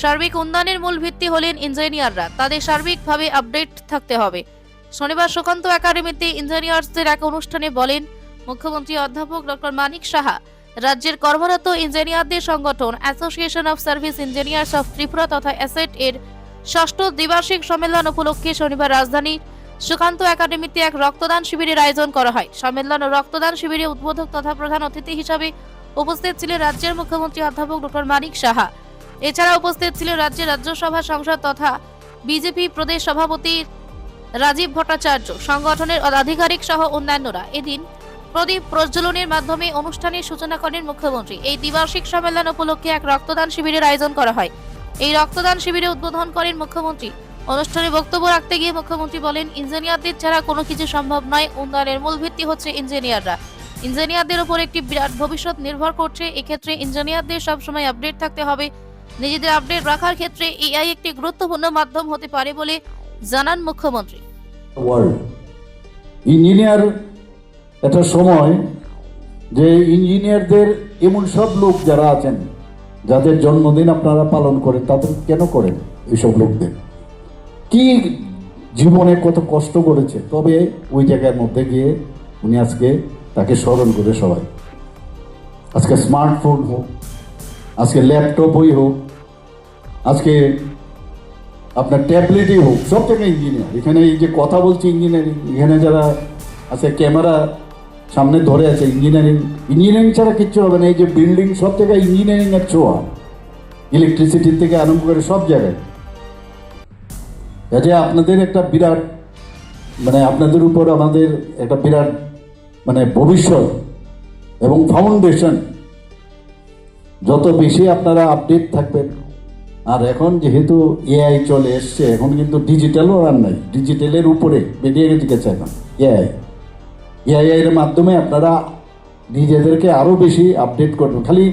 সার্বিক উন্নয়নের মূল ভিত্তি হলেন ইঞ্জিনিয়াররা। তাদের সার্বিকভাবে আপডেট থাকতে হবে। শনিবার সুকান্ত একাডেমিতে ইঞ্জিনিয়ার্সদের এক অনুষ্ঠানে বলেন, মুখ্যমন্ত্রী অধ্যাপক ডক্টর মানিক সাহা, রাজ্যের কর্মরত ইঞ্জিনিয়ারদের সংগঠন association of service engineers of Tripura তথা অ্যাসেট এর ষষ্ঠ দ্বিবার্ষিক সম্মেলন উপলক্ষে শনিবার রাজধানীর সুকান্ত একাডেমিতে এক রক্তদান শিবিরের আয়োজন করা হয়। সম্মেলন ও রক্তদান শিবিরে উদ্বোধক তথা প্রধান অতিথি হিসাবে উপস্থিত ছিলেন রাজ্যের মুখ্যমন্ত্রী অধ্যাপক ডক্টর মানিক সাহা। এছাড়া উপস্থিত ছিল রাজ্যের রাজ্যসভা সংসদ তথা বিজেপি প্রদেশ সভাপতি রাজীব ভট্টাচার্য, সংগঠনের আধিকারিক সহ অন্যান্যরা। এদিন প্রদীপ প্রজ্বলনের মাধ্যমে অনুষ্ঠানের সূচনা করেন মুখ্যমন্ত্রী। এই দ্বিবার্ষিক সম্মেলন উপলক্ষে এক রক্তদান শিবিরের আয়োজন করা হয়। এই রক্তদান শিবিরে উদ্বোধন করেন মুখ্যমন্ত্রী। অনুষ্ঠানে বক্তব্য রাখতে গিয়ে মুখ্যমন্ত্রী বলেন, ইঞ্জিনিয়ারদের ছাড়া কোনো কিছু সম্ভব নয়। উন্নয়নের মূল ভিত্তি হচ্ছে ইঞ্জিনিয়াররা। ইঞ্জিনিয়ারদের উপর একটি বিরাট ভবিষ্যৎ নির্ভর করছে। এক্ষেত্রে ইঞ্জিনিয়ারদের সবসময় আপডেট থাকতে হবে। নিজেদের আপডেট রাখার ক্ষেত্রে এআই একটি গুরুত্বপূর্ণ মাধ্যম হতে পারে বলে জানান মুখ্যমন্ত্রী। ইঞ্জিনিয়ার একটা সময় যে ইঞ্জিনিয়ারদের এমন সব লোক যারা আছেন, যাদের জন্মদিন আপনারা পালন করেন, তাদের কেন করেন এইসব লোকদের? কি জীবনে কত কষ্ট করেছে? তবে ওই জায়গার মধ্যে গিয়ে উনি আজকে তাকে স্মরণ করে সবাই। আজকে স্মার্টফোন হোক, আজকে ল্যাপটপই হোক আজকে আপনার ট্যাবলেটই হোক, সব জায়গায় ইঞ্জিনিয়ার এখানে এই যে কথা বলছি ইঞ্জিনিয়ারিং এখানে যারা আছে ক্যামেরা সামনে ধরে আছে ইঞ্জিনিয়ারিং ইঞ্জিনিয়ারিং ছাড়া কিচ্ছু হবে না, এই যে বিল্ডিং সব জায়গায় ইঞ্জিনিয়ারিং এর ছোঁয়া। ইলেকট্রিসিটির থেকে আরম্ভ করে সব জায়গায়। কাজে আপনাদের একটা বিরাট মানে আপনাদের উপর আমাদের একটা বিরাট মানে ভবিষ্যৎ এবং ফাউন্ডেশন যত বেশি আপনারা আপডেট থাকবেন আর এখন যেহেতু এআই চলে এসছে, এখন কিন্তু ডিজিটালও আর নাই। ডিজিটালের উপরে বেরিয়ে গেছে এখন এআই এআই এর মাধ্যমে আপনারা নিজেদেরকে আরও বেশি আপডেট করবেন। খালি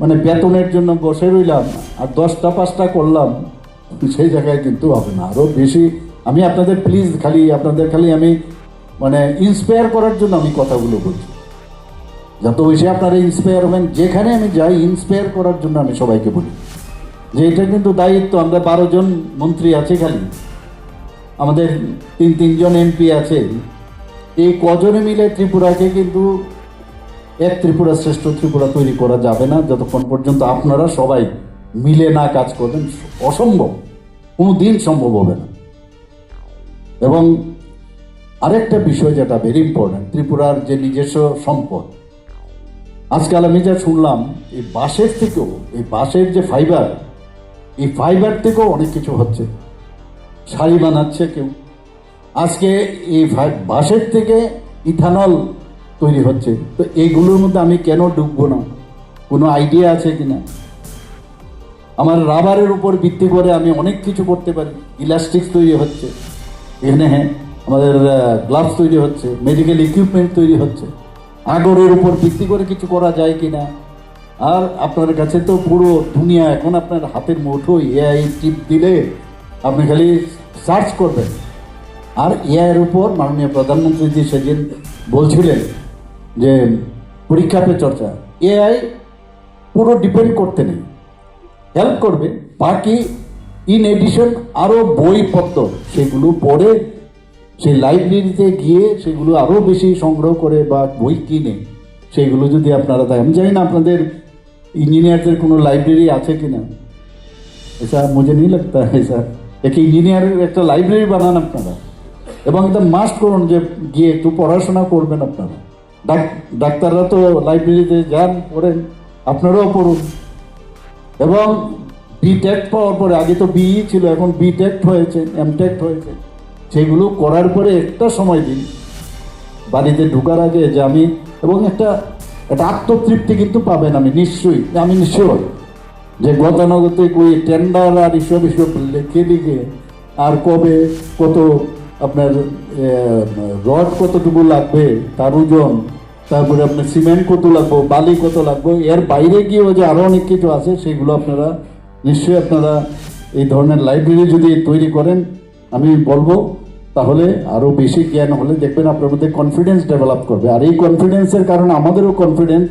মানে বেতনের জন্য বসে রইলাম আর দশটা পাঁচটা করলাম, সেই জায়গায় কিন্তু হবে না। আরও বেশি আমি আপনাদের প্লিজ খালি আপনাদের খালি আমি মানে ইন্সপায়ার করার জন্য আমি কথাগুলো বলছি। যত বেশি আপনারা ইন্সপায়ার হবেন, যেখানে আমি যাই ইন্সপায়ার করার জন্য আমি সবাইকে বলি। যে এটা কিন্তু দায়িত্ব, আমরা বারো জন মন্ত্রী আছে খালি। আমাদের তিন, তিনজন এমপি আছে। এই কজনে মিলে ত্রিপুরাকে কিন্তু এক ত্রিপুরা শ্রেষ্ঠ ত্রিপুরা তৈরি করা যাবে না, যতক্ষণ পর্যন্ত আপনারা সবাই মিলে না কাজ করবেন, অসম্ভব। কোনো দিন সম্ভব হবে না। এবং আরেকটা বিষয় যেটা ভেরি ইম্পর্টেন্ট ত্রিপুরার যে নিজস্ব সম্পদ। আজকাল আমি যা শুনলাম, এই বাঁশের থেকেও, এই বাঁশের যে ফাইবার এই ফাইবার থেকেও অনেক কিছু হচ্ছে। শাড়ি বানাচ্ছে কেউ। আজকে এই বাঁশের থেকে ইথানল তৈরি হচ্ছে। তো এইগুলোর মধ্যে আমি কেন ডুববো না? কোনো আইডিয়া আছে কি না আমার রাবারের উপর ভিত্তি করে আমি অনেক কিছু করতে পারি। ইলাস্টিক্স তৈরি হচ্ছে। এখানে হ্যাঁ আমাদের গ্লাভস তৈরি হচ্ছে। মেডিকেল ইকুইপমেন্ট তৈরি হচ্ছে। আগরের উপর ভিত্তি করে কিছু করা যায় কিনা? আর আপনার কাছে তো পুরো দুনিয়া, এখন আপনার হাতের মুঠোয় এআই টিপ দিলে আপনি খালি সার্চ করবেন। আর এআইয়ের উপর মাননীয় প্রধানমন্ত্রী জি সেদিন বলছিলেন যে পরীক্ষা পে চর্চা। এআই পুরো ডিপেন্ড করতে নেই। হেল্প করবে, বাকি ইন এডিশন আরও বইপত্র সেগুলো পড়ে সেই লাইব্রেরিতে গিয়ে সেগুলো আরও বেশি সংগ্রহ করে বা বই কিনে, সেগুলো যদি আপনারা দেয় আমি জানি না আপনাদের ইঞ্জিনিয়ারদের কোনো লাইব্রেরি আছে কি না? এসা মুঝে নেই লাগতা স্যার একটা ইঞ্জিনিয়ারের একটা লাইব্রেরি বানান আপনারা। এবং এটা মাস্ট করুন যে গিয়ে একটু পড়াশোনা করবেন আপনারা। ডাক্তাররা তো লাইব্রেরিতে যান, পড়েন, আপনারাও পড়ুন। এবং বিটেক পাওয়ার পরে, আগে তো বিই ছিল, এখন বিটেক হয়েছে এমটেক হয়েছে। সেগুলো করার পরে একটা সময় দিন। বাড়িতে ঢুকার আগে যে আমি এবং একটা একটা আত্মতৃপ্তি কিন্তু পাবেন আমি নিশ্চয়ই, আমি নিশ্চয় যে গতানুগতিক ওই টেন্ডার আর এসব এসব লিখে লিখে আর কবে কত আপনার রড কতটুকু লাগবে, তার ওজন, তারপরে আপনার সিমেন্ট কত লাগবে, বালি কত লাগবে, এর বাইরে গিয়েও যে আরও অনেক কিছু আছে, সেগুলো আপনারা নিশ্চয়ই আপনারা এই ধরনের লাইব্রেরি যদি তৈরি করেন, আমি বলব তাহলে আরও বেশি জ্ঞান হলে দেখবেন আপনার মধ্যে কনফিডেন্স ডেভেলপ করবে। আর এই কনফিডেন্সের কারণে আমাদেরও কনফিডেন্স